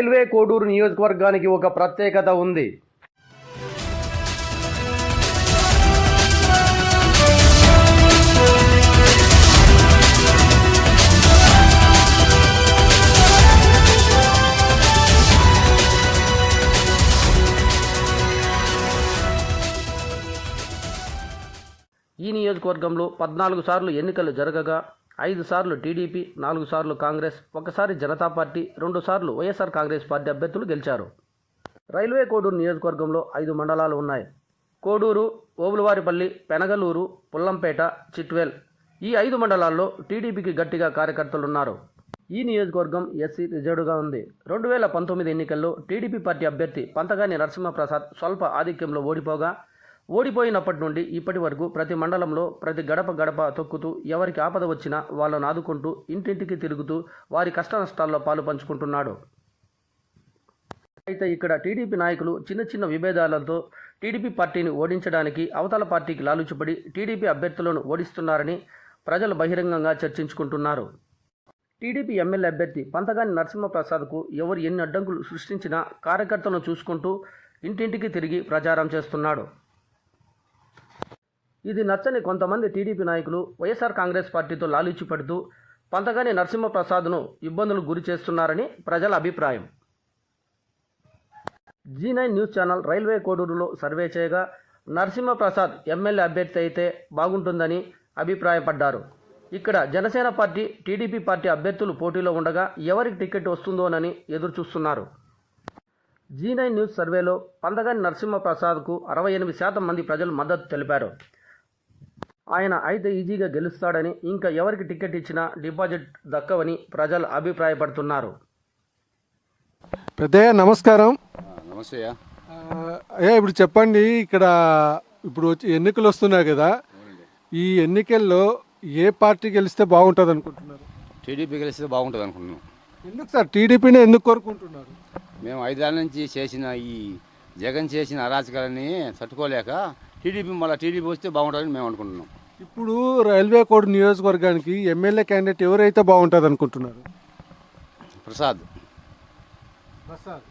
Railway Koduru నియోజకవర్గానికి ఒక ప్రత్యేకత ఉంది. ఈ నియోజకవర్గంలో పద్నాలుగు సార్లు ఎన్నికలు జరగగా ఐదు సార్లు టీడీపీ నాలుగు సార్లు కాంగ్రెస్ ఒకసారి జనతా పార్టీ రెండు సార్లు వైఎస్ఆర్ కాంగ్రెస్ పార్టీ అభ్యర్థులు గెలిచారు. రైల్వే కోడూరు నియోజకవర్గంలో ఐదు మండలాలు ఉన్నాయి. కోడూరు ఓబులవారిపల్లి పెనగలూరు పుల్లంపేట చిట్వేల్ ఈ ఐదు మండలాల్లో టీడీపీకి గట్టిగా కార్యకర్తలున్నారు. ఈ నియోజకవర్గం ఎస్సీ రిజర్వ్గా ఉంది. రెండు వేల పంతొమ్మిది ఎన్నికల్లో టీడీపీ పార్టీ అభ్యర్థి పంతగాని నరసింహప్రసాద్ స్వల్ప ఆధిక్యంలో ఓడిపోగా ఓడిపోయినప్పటి నుండి ఇప్పటి వరకు ప్రతి మండలంలో ప్రతి గడప గడప తొక్కుతూ ఎవరికి ఆపద వచ్చినా వాళ్ళను ఆదుకుంటూ ఇంటింటికి తిరుగుతూ వారి కష్ట నష్టాల్లో పాలు పంచుకుంటున్నాడు. అయితే ఇక్కడ టీడీపీ నాయకులు చిన్న చిన్న విభేదాలతో టీడీపీ పార్టీని ఓడించడానికి అవతల పార్టీకి లాలుచిపడి టీడీపీ అభ్యర్థులను ఓడిస్తున్నారని ప్రజలు బహిరంగంగా చర్చించుకుంటున్నారు. టీడీపీ ఎమ్మెల్యే అభ్యర్థి పంతగాని నరసింహప్రసాద్కు ఎవరు ఎన్ని అడ్డంకులు సృష్టించినా కార్యకర్తలను చూసుకుంటూ ఇంటింటికి తిరిగి ప్రచారం చేస్తున్నాడు. ఇది నచ్చని కొంతమంది టీడీపీ నాయకులు వైఎస్ఆర్ కాంగ్రెస్ పార్టీతో లాలిచ్చి పడుతూ పంతగాని నరసింహప్రసాద్ను ఇబ్బందులు గురి చేస్తున్నారని ప్రజల అభిప్రాయం. Zee nine news channel railway కోడూరులో survey చేయగా నరసింహప్రసాద్ ఎమ్మెల్యే అభ్యర్థి అయితే బాగుంటుందని అభిప్రాయపడ్డారు. ఇక్కడ జనసేన పార్టీ టీడీపీ పార్టీ అభ్యర్థులు పోటీలో ఉండగా ఎవరికి టికెట్ వస్తుందోనని ఎదురుచూస్తున్నారు. జీ నైన్ న్యూస్ సర్వేలో పందగాని నరసింహప్రసాద్కు అరవై ఎనిమిది శాతం మంది ప్రజలు మద్దతు తెలిపారు. ఆయన అయితే ఈజీగా గెలుస్తాడని ఇంకా ఎవరికి టికెట్ ఇచ్చినా డిపాజిట్ దక్కవని ప్రజలు అభిప్రాయపడుతున్నారు. పెద్దయ్య నమస్కారం. నమస్తే అయ్యా. ఇప్పుడు చెప్పండి ఇక్కడ ఇప్పుడు వచ్చి ఎన్నికలు వస్తున్నాయి కదా ఈ ఎన్నికల్లో ఏ పార్టీ గెలిస్తే బాగుంటుంది అనుకుంటున్నారు? టీడీపీ గెలిస్తే బాగుంటుంది అనుకుంటున్నాం. ఎందుకు సార్? టీడీపీనే ఎందుకు కోరుకుంటున్నారు? మేము ఐదేళ్ళ నుంచి చేసిన ఈ జగన్ చేసిన అరాచకాలని తట్టుకోలేక టీడీపీ మళ్ళీ టీడీపీ వస్తే బాగుంటుందని మేము అనుకుంటున్నాం. ఇప్పుడు రైల్వే కోడ్ నియోజకవర్గానికి ఎమ్మెల్యే క్యాండిడేట్ ఎవరైతే బాగుంటుంది అనుకుంటున్నారు? ప్రసాద్.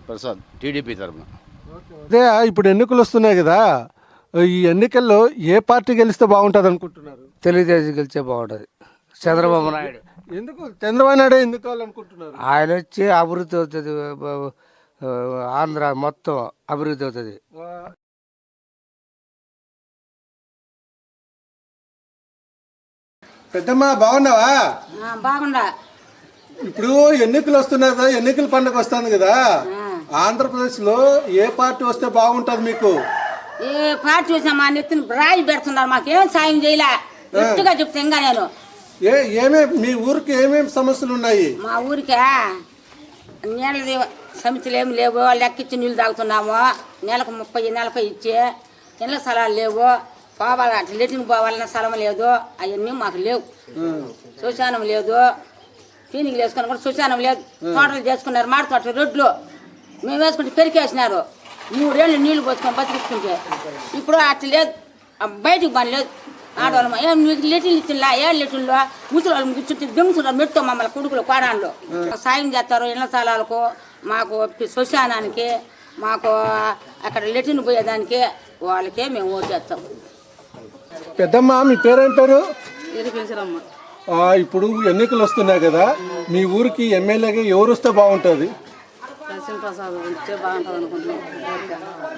ప్రసాద్. టీడీపీ తరఫున అదే ఇప్పుడు ఎన్నికలు వస్తున్నాయి కదా ఈ ఎన్నికల్లో ఏ పార్టీ గెలిస్తే బాగుంటుంది అనుకుంటున్నారు? తెలుగుదేశం గెలిచే బాగుంటుంది. చంద్రబాబు నాయుడు. ఎందుకు? చంద్రబాబు నాయుడు ఎందుకు కావాలనుకుంటున్నారు? ఆయన వచ్చి అభివృద్ధి అవుతుంది ఆంధ్ర మొత్తం అభివృద్ధి అవుతుంది. పెద్దమ్మ బాగున్నావా? బాగుండా ఇప్పుడు ఎన్నికలు వస్తున్నాయి కదా ఎన్నికల పండుగ వస్తుంది కదా. ఆంధ్రప్రదేశ్లో ఏ పార్టీ వస్తే బాగుంటది మీకు? ఏ పార్టీ వచ్చినా మా నెత్తిని రాయి పెడుతున్నారు మాకేం సాయం చేయలే. చెప్తే ఇంకా నేను. ఏ ఏమే మీ ఊరికి ఏమేమి సమస్యలు ఉన్నాయి? మా ఊరికే నీళ్ళది సమితులు ఏమి లేవు లెక్కిచ్చి నీళ్ళు తాగుతున్నాము. నెలకు ముప్పై నలభై ఇచ్చి ఇళ్ళ స్థలాలు లేవు. పోవాలి? అట్లా లెట్రిన్ పోవాలన్న స్థలం లేదు. అవన్నీ మాకు లేవు. శ్మశానం లేదు. క్లీనింగ్ వేసుకుని కూడా శ్మశానం లేదు. తోటలు చేసుకున్నారు. మాడి తోటలు రొడ్లు. మేము వేసుకుంటే పెరికేసినారు. మూడేళ్ళు నీళ్ళు పోసుకొని బతికించుకుంటే. ఇప్పుడు అట్లా లేదు. బయటికి పని లేదు. ఆడవాళ్ళం ఏం మీకు లెటిన్లు ఇచ్చిందా ఏ లెటిన్లో ముసలి వాళ్ళు కూర్చుంటే దింగుతున్నారు మెట్టుతో మమ్మల్ని కొడుకులు కోడాళ్ళు. సాయం చేస్తారు ఇళ్ళ స్థలాలకు. మాకు శ్మశానానికి మాకు అక్కడ లెటిన్ పోయేదానికి వాళ్ళకే మేము ఓటు చేస్తాం. పెద్దమ్మ మీ పేరేం పేరు? ఇప్పుడు ఎన్నికలు వస్తున్నాయి కదా మీ ఊరికి ఎమ్మెల్యేగా ఎవరు వస్తే బాగుంటుంది?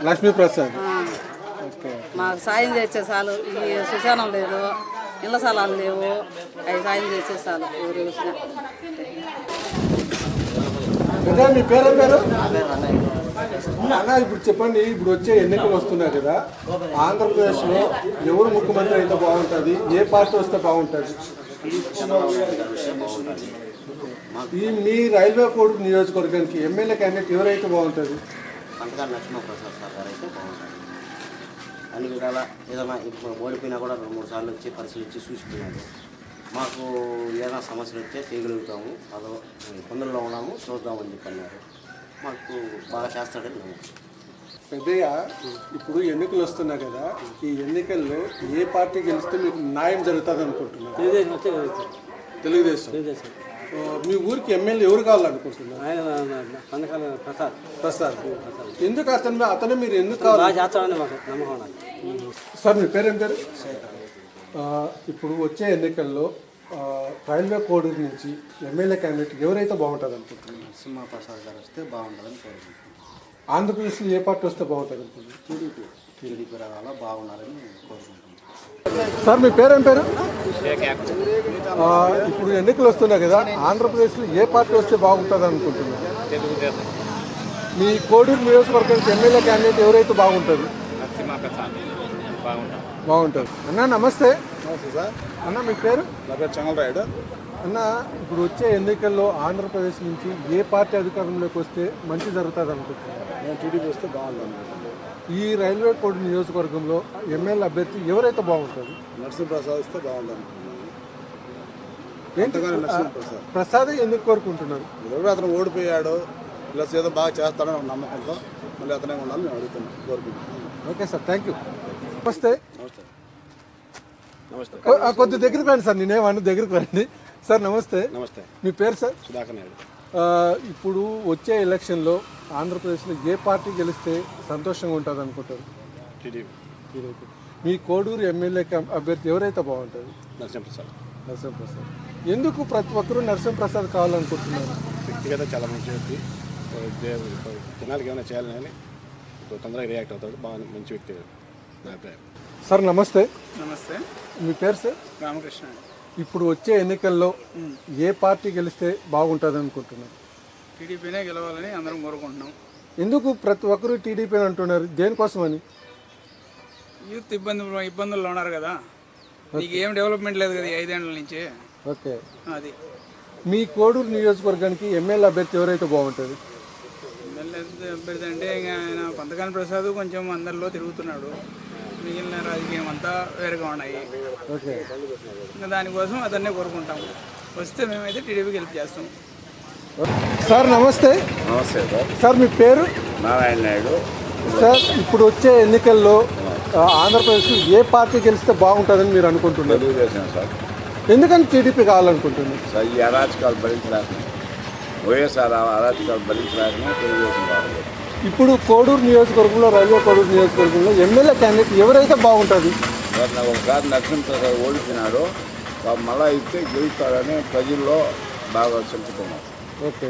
లక్ష్మీప్రసాద్ మాకు సాయం చేసే చాలు ఈ శ్మశానం లేదు ఇళ్ళ స్థలాలు లేవు. అవి సాయం చేసే చాలు ఊరు వచ్చినా పెద్ద మీ పేరేం అన్నా ఇప్పుడు చెప్పండి ఇప్పుడు వచ్చే ఎన్నికలు వస్తున్నాయి కదా. ఆంధ్రప్రదేశ్లో ఎవరు ముఖ్యమంత్రి అయితే బాగుంటుంది? ఏ పార్టీ వస్తే బాగుంటుంది? ఈ మీ రైల్వే కోడ్ నియోజకవర్గానికి ఎమ్మెల్యే క్యాండిడేట్ ఎవరైతే బాగుంటుంది? పంటగా నరసింహప్రసాద్ సార్ గారు అయితే బాగుంటుంది. అన్ని విధాల ఏదైనా ఇప్పుడు ఓడిపోయినా కూడా రెండు మూడు సార్లు వచ్చి పరిశీలించి చూసిపోయినారు మాకు ఏదైనా సమస్యలు వస్తే చేయగలుగుతాము అదో ఇబ్బందుల్లో ఉన్నాము చూద్దామని చెప్పి అన్నారు మాకు బాగా చేస్తాడని నమ్మకం పెద్దయ్య ఇప్పుడు ఎన్నికలు వస్తున్నాయి కదా ఈ ఎన్నికల్లో ఏ పార్టీ గెలిస్తే మీకు న్యాయం జరుగుతుంది అనుకుంటున్నారు? తెలుగుదేశం ఆ, మీ ఊరికి ఎమ్మెల్యే ఎవరు కావాలనుకుంటున్నారు? ఆయన పందకాల ప్రసాద్. ప్రసాద్. ఎందుకు అతను అతను మీరు ఎందుకు కావాలి? బాగా చేస్తామని మాకు నమ్మకం ఉన్నది. సార్ మీ పేరేం పేరు? ఆ, ఇప్పుడు వచ్చే ఎన్నికల్లో రైల్వే కోడూరు నుంచి ఎమ్మెల్యే క్యాండిడేట్ ఎవరైతే బాగుంటుంది అనుకుంటున్నారు? నరసింహ ప్రసాద్ గారు వస్తే బాగుంటుందని కోరుకుంటున్నాను. ఆంధ్రప్రదేశ్లో ఏ పార్టీ వస్తే బాగుంటుంది అనుకుంటున్నారు? టీడీపీ. టీడీపీ రావాలా బాగుండాలని కోరుకుంటున్నాను. సార్ మీ పేరేం పేరు? ఆ, ఇప్పుడు ఎన్నికలు వస్తున్నాయి కదా ఆంధ్రప్రదేశ్లో ఏ పార్టీ వస్తే బాగుంటుంది అనుకుంటున్నారు? మీ కోడూరు నియోజకవర్గానికి ఎమ్మెల్యే క్యాండిడేట్ ఎవరైతే బాగుంటుంది? బాగుంటుంది. అన్న నమస్తే. అన్న మీ పేరు? నా పేరు చెంగలరాయుడు అన్న ఇప్పుడు వచ్చే ఎన్నికల్లో ఆంధ్రప్రదేశ్ నుంచి ఏ పార్టీ అధికారంలోకి వస్తే మంచి జరుగుతుంది అనుకుంటున్నారు? నేను టీడీపీ వస్తే బాగుంటుంది ఈ రైల్వే కోడ్ నియోజకవర్గంలో ఎమ్మెల్యే అభ్యర్థి ఎవరైతే బాగుంటుంది? నరసింహప్రసాద్ వస్తే బాగుంటుంది అనుకుంటున్నాను. ఏంటి? ప్రసాదే ఎందుకు కోరుకుంటున్నారు? ఎవరు అతను ఓడిపోయాడు ప్లస్ ఏదో బాగా చేస్తాడని నమ్మకంతో మళ్ళీ అతనే ఉండాలని మేము అడుగుతున్నాం కోరుకుంటున్నాం ఓకే సార్ థ్యాంక్ యూ. నమస్తే నమస్తే నమస్తే కొ- ఆ, కొద్ది దగ్గరికి రండి సార్ నేనేమన్నా దగ్గరికి రండి. సార్ నమస్తే. నమస్తే. మీ పేరు సార్? సుధాకర్ నాయుడు. ఇప్పుడు వచ్చే ఎలక్షన్లో ఆంధ్రప్రదేశ్లో ఏ పార్టీ గెలిస్తే సంతోషంగా ఉంటుంది అనుకుంటారు? టీడీపీ. మీ కోడూరు ఎమ్మెల్యే అభ్యర్థి ఎవరైతే బాగుంటుంది? నరసింహప్రసాద్. నరసింహప్రసాద్. ఎందుకు ప్రతి ఒక్కరూ నరసింహప్రసాద్ కావాలనుకుంటున్నారు? వ్యక్తిగత చాలా మంచి వ్యక్తి. జనాలకి ఏమైనా చేయాలని తొందరగా రియాక్ట్ అవుతాడు. బాగా మంచి వ్యక్తి. నా అభిప్రాయం. సార్ నమస్తే. నమస్తే. మీ పేరు సార్? రామకృష్ణ ఇప్పుడు వచ్చే ఎన్నికల్లో ఏ పార్టీ గెలిస్తే బాగుంటుంది అనుకుంటున్నారు? టీడీపీనే గెలవాలని అందరం కోరుకుంటున్నాం. ఎందుకు ప్రతి ఒక్కరూ టీడీపీ అంటున్నారు? దేనికోసమని? యూత్ ఇబ్బంది ఇబ్బందుల్లో ఉన్నారు కదా. నీకు ఏం డెవలప్మెంట్ లేదు కదా ఈ ఐదేళ్ళ నుంచి. ఓకే. అది. మీ కోడూరు నియోజకవర్గానికి ఎమ్మెల్యే అభ్యర్థి ఎవరైతే బాగుంటుంది? ఎమ్మెల్యే అభ్యర్థి అంటే ఇంకా ఆయన పంతకాని ప్రసాద్ కొంచెం అందరిలో తిరుగుతున్నాడు. మిగిలిన రాజకీయం అంతా వేరుగా ఉన్నాయి. ఓకే. ఇంకా దానికోసం అతన్నే కోరుకుంటాము. వస్తే మేమైతే టీడీపీకి హెల్ప్ చేస్తాం. సార్ నమస్తే. నమస్తే సార్. సార్ మీ పేరు? నారాయణ నాయుడు. సార్ ఇప్పుడు వచ్చే ఎన్నికల్లో ఆ, ఆంధ్రప్రదేశ్లో ఏ పార్టీ గెలిస్తే బాగుంటుందని మీరు అనుకుంటున్నారు? తెలుగుదేశం సార్. ఎందుకని టీడీపీ కావాలనుకుంటున్నారు? సార్ ఈ అరాచకాలు భరించలేక వైఎస్ఆర్ అరాచకాలు భరించలేక తెలుగుదేశం బాగుంది ఇప్పుడు కోడూరు నియోజకవర్గంలో రైల్వే కోడూరు నియోజకవర్గంలో ఎమ్మెల్యే క్యాండిడేట్ ఎవరైతే బాగుంటుంది? ఒకసారి నరసింహప్రసాద్ ఓడిపోయినాడు మళ్ళా ఇస్తే గెలుస్తాడని ప్రజల్లో బాగా చెప్తున్నాం ఓకే.